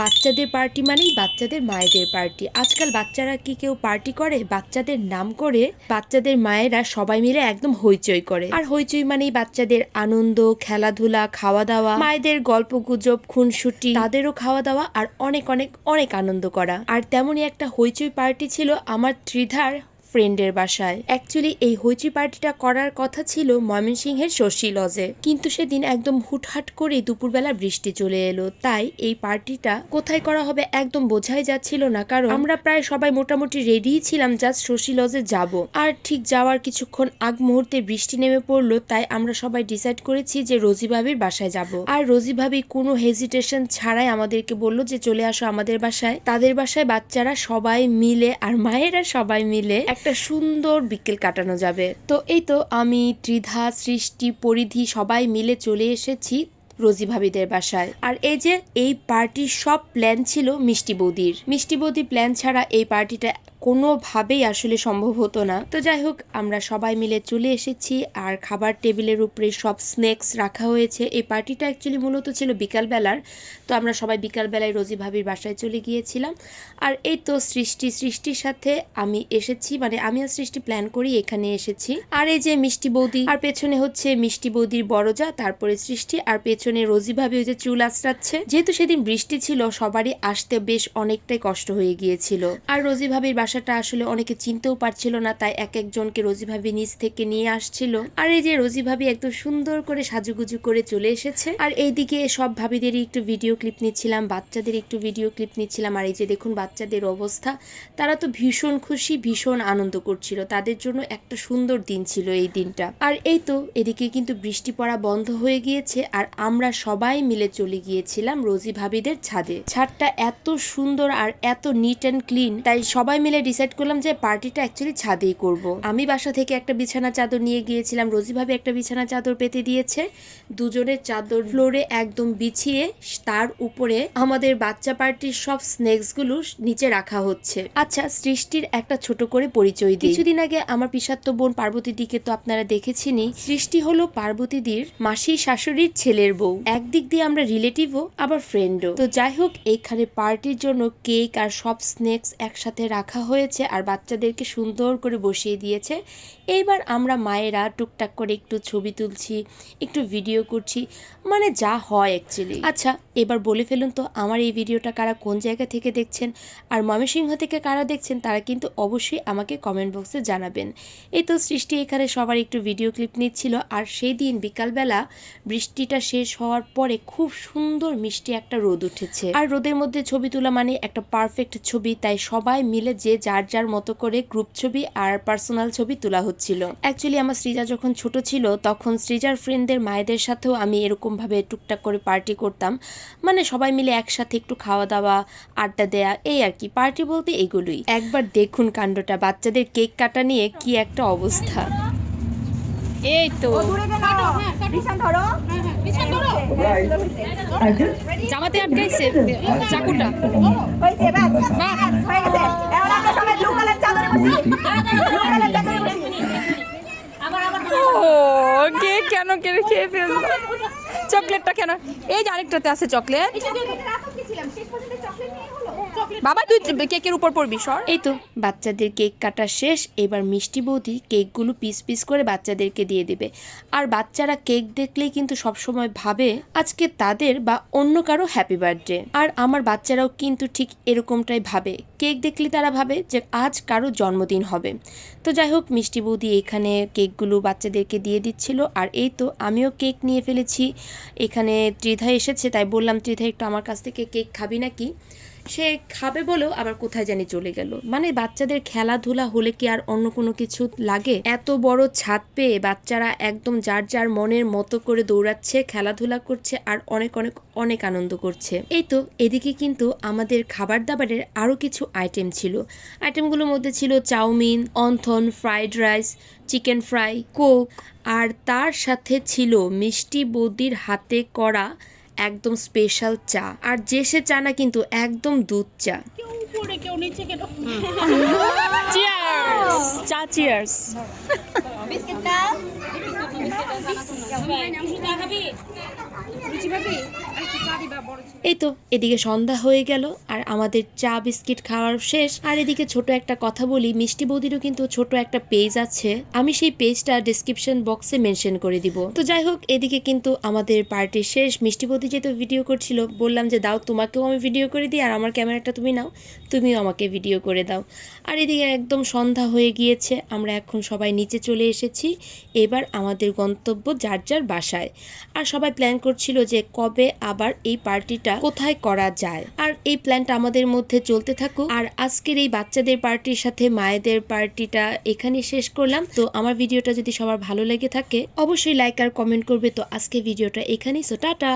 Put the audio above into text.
বাচ্চাদের পার্টি মানেই বাচ্চাদের মায়েদের পার্টি আজকাল বাচ্চারা কি কেউ পার্টি করে? বাচ্চাদের নাম করে বাচ্চাদের মায়েরা সবাই মিলে একদম হইচই করে। আর হইচই মানেই বাচ্চাদের আনন্দ, খেলাধুলা খাওয়া দাওয়া মায়েদের গল্প গুজব খুনসুটি, তাদেরও খাওয়া দাওয়া আর অনেক অনেক অনেক আনন্দ করা। আর তেমনই একটা হইচই পার্টি ছিল আমার ত্রিধার ফ্রেন্ডের বাসায়। অ্যাকচুয়ালি এই হইচি পার্টিটা করার কথা ছিল ময়মনসিংহের শশী লজে। কিন্তু সেদিন একদম হুটহাট করে দুপুরবেলা বৃষ্টি চলে এলো। তাই এই পার্টিটা কোথায় করা হবে একদম বোঝাই যাচ্ছিল না। কারণ আমরা প্রায় সবাই মোটামুটি রেডিই ছিলাম জাস্ট শশী লজে যাব। আর ঠিক যাওয়ার কিছুক্ষণ আগ মুহূর্তে বৃষ্টি নেমে পড়ল। তাই আমরা সবাই ডিসাইড করেছি যে রোজি ভাবির বাসায় যাব। আর রোজি ভাবি কোনো হেজিটেশন ছাড়াই আমাদেরকে বলল যে চলে আসো আমাদের বাসায়। তাদের বাসায় বাচ্চারা সবাই মিলে আর মায়েরা সবাই মিলে সুন্দর বিকেল কাটানো যাবে। তো এই তো আমি, ত্রিধা, সৃষ্টি, পরিধি সবাই মিলে চলে এসেছি রোজি ভাবিদের বাসায়। আর এই যে, এই পার্টির সব প্ল্যান ছিল মিষ্টি বৌদির। মিষ্টি বৌদি প্ল্যান ছাড়া এই পার্টিটা কোনোভাবেই আসলে সম্ভব হতো না। তো যাই হোক, আমরা সবাই মিলে চলে এসেছি আর খাবার টেবিলের উপরে সব স্ন্যাক্স রাখা হয়েছে। এই পার্টিটা অ্যাকচুয়ালি মূলত ছিল বিকালবেলার। তো আমরা সবাই বিকালবেলায় রোজি ভাবির বাসায় চলে গিয়েছিলাম। আর এই তো সৃষ্টি, সৃষ্টির সাথে আমি এসেছি মানে আমি আর সৃষ্টি প্ল্যান করি এখানে এসেছি। আর এই যে মিষ্টি বৌদি, আর পেছনে হচ্ছে মিষ্টি বৌদির বড়জা, তারপরে সৃষ্টি, আর পেছনে রোজি ভাবি ওই যে চুল আঁচড়াচ্ছে। যেহেতু সেদিন বৃষ্টি ছিল, সবারই আসতে বেশ অনেকটাই কষ্ট হয়ে গিয়েছিল। আর রোজি ভাবির বাসাটা আসলে অনেকে চিনতেও পারছিল না, তাই এক একজনকে রোজি ভাবি নিচ থেকে নিয়ে আসছিল। আর এই যে রোজি ভাবি একদম সুন্দর করে সাজুগুজু করে চলে এসেছে। আর এইদিকে সব ভাবিদেরই একটু ভিডিও ক্লিপ নিচ্ছিলাম, বাচ্চাদের একটু ভিডিও ক্লিপ নিচ্ছিলাম। আর এই যে দেখুন বাচ্চাদের অবস্থা, তারা তো ভীষণ খুশি, ভীষণ আনন্দ করছিল। তাদের জন্য একটা সুন্দর দিন ছিল এই দিনটা। আর এই তো এদিকে কিন্তু বৃষ্টি পড়া বন্ধ হয়ে গিয়েছে, আর আমরা সবাই মিলে চলে গিয়েছিলাম রোজি ভাবিদের ছাদে। ছাদটা এত সুন্দর আর এত নিট অ্যান্ড ক্লিন তাই সবাই মিলে ডিসাইড করলাম যে পার্টিটা অ্যাকচুয়ালি ছাদেই করব। আমি বাসা থেকে একটা বিছানা চাদর নিয়ে গিয়েছিলাম। রোজি ভাবি একটা বিছানা চাদর পেতে দিয়েছে। দুজনের চাদর ফ্লোরে একদম বিছিয়ে তার উপরে আমাদের বাচ্চা পার্টির সব স্ন্যাক্সগুলো নিচে রাখা হচ্ছে। আচ্ছা সৃষ্টির একটা ছোট করে পরিচয় দিই। কিছুদিন আগে আমার পিসাত্ত বোন পার্বতী দিকে তো আপনারা দেখেছেনই। সৃষ্টি হলো পার্বতীদির মাসি শাশুড়ির ছেলের বউ। একদিক দিয়ে আমরা রিলেটিভও আবার ফ্রেন্ডও তো যাই হোক, এইখানে পার্টির জন্য কেক আর সব স্ন্যাক্স একসাথে রাখা হয়েছে আর বাচ্চাদেরকে সুন্দর করে বসিয়ে দিয়েছে। এইবার আমরা মায়েরা টুকটাক করে একটু ছবি তুলছি, একটু ভিডিও করছি মানে যা হয় অ্যাকচুয়ালি আচ্ছা এবার বলে ফেলুন তো, আমার এই ভিডিওটা কারা কোন জায়গা থেকে দেখছেন? আর ময়মনসিংহ থেকে কারা দেখছেন? তারা কিন্তু অবশ্যই আমাকে কমেন্ট বক্সে জানাবেন। এই তো সৃষ্টি এখানে সবার একটু ভিডিও ক্লিপ নিচ্ছিল, আর সেই দিন বিকালবেলা বৃষ্টিটা শেষ হওয়ার পরে খুব সুন্দর মিষ্টি একটা রোদ উঠেছে। আর রোদের মধ্যে ছবি তোলা মানে একটা পারফেক্ট ছবি, তাই সবাই মিলে যে যার যার মতো করে গ্রুপ ছবি আর পার্সোনাল ছবি তোলা হচ্ছিল। অ্যাকচুয়ালি আমার সৃজা যখন ছোট ছিল তখন সৃজার ফ্রেন্ডদের মায়েদের সাথেও আমি এরকম ভাবে টুকটাক করে পার্টি করতাম। মানে সবাই মিলে একসাথে একটু খাওয়া দাওয়া আড্ডা দেয়া এই আর কি। পার্টি বলতে এগুলোই। একবার দেখুন কাণ্ডটা বাচ্চাদের কেক কাটা নিয়ে কি একটা অবস্থা। এই তো। জামাতে আটকাইছে চাকুটা। ও কে কেন খেয়ে ফেলব চকলেটটা কেন? এই যে আরেকটাতে আছে চকলেট। বাবা, তুই কেকের উপর পড়বি সর। এই তো, বাচ্চাদের কেক কাটা শেষ, এবার মিষ্টি বৌদি কেকগুলো পিস পিস করে বাচ্চাদেরকে দিয়ে দেবে। আর বাচ্চারা কেক দেখলেই কিন্তু সবসময় ভাবে, আজকে তাদের বা অন্য কারও হ্যাপি বার্থডে আর আমার বাচ্চারাও কিন্তু ঠিক এরকমটাই ভাবে। কেক দেখলে তারা ভাবে যে আজ কারও জন্মদিন হবে। তো যাই হোক, মিষ্টি বৌদি এখানে কেকগুলো বাচ্চাদেরকে দিয়ে দিচ্ছিল। আর এই তো, আমিও কেক নিয়ে ফেলেছি। এখানে ত্রিধা এসেছে, তাই বললাম, ত্রিধা, একটু আমার কাছ থেকে কেক খাবি নাকি? সে খাবে বলেও আবার কোথায় জানি চলে গেল। মানে বাচ্চাদের খেলাধুলা হলে কি আর অন্য কোনো কিছু লাগে? এত বড় ছাদ পেয়ে বাচ্চারা একদম যার যার মনের মতো করে দৌড়াচ্ছে, খেলাধুলা করছে আর অনেক অনেক অনেক আনন্দ করছে। এই তো এদিকে কিন্তু আমাদের খাবার দাবারের আরও কিছু আইটেম ছিল। আইটেমগুলোর মধ্যে ছিল chowmein, wonton fried rice chicken fry coke আর তার সাথে ছিল মিষ্টি বৌদির হাতে করা একদম স্পেশাল চা। আর যে সে চা না কিন্তু একদম দুধ চা। চা চিয়ার্স বিস্কিট দাও এই তো, এদিকে সন্ধ্যা হয়ে গেল আর আমাদের চা, বিস্কিট খাওয়ার শেষ। আর এদিকে ছোট একটা কথা বলি, মিষ্টি বৌদিরও কিন্তু ছোট একটা পেজ আছে। আমি সেই পেজটা ডিসক্রিপশন বক্সে মেনশন করে দিব। তো যাই হোক, এদিকে কিন্তু আমাদের পার্টির শেষ। মিষ্টি বৌদি যেহেতু ভিডিও করছিল, বললাম যে, দাও, তোমাকেও আমি ভিডিও করে দিই, আর আমার ক্যামেরাটা তুমি নাও। তুমিও আমাকে ভিডিও করে দাও। আর এদিকে একদম সন্ধ্যা হয়ে গিয়েছে, আমরা এখন সবাই নিচে চলে এসেছি। এবার আমাদের গন্তব্য যার যার বাসায়। আর সবাই প্ল্যান করছিল যে কবে আবার এই পার্টিটা কোথায় করা যায়। আর এই প্ল্যানটা আমাদের মধ্যে চলতে থাকুক। আর আজকের এই বাচ্চাদের পার্টির সাথে মায়েদের পার্টিটা এখানে শেষ করলাম। তো আমার ভিডিওটা যদি সবার ভালো লেগে থাকে, অবশ্যই লাইক আর কমেন্ট করবে। তো আজকে ভিডিওটা এখানেই। So tata!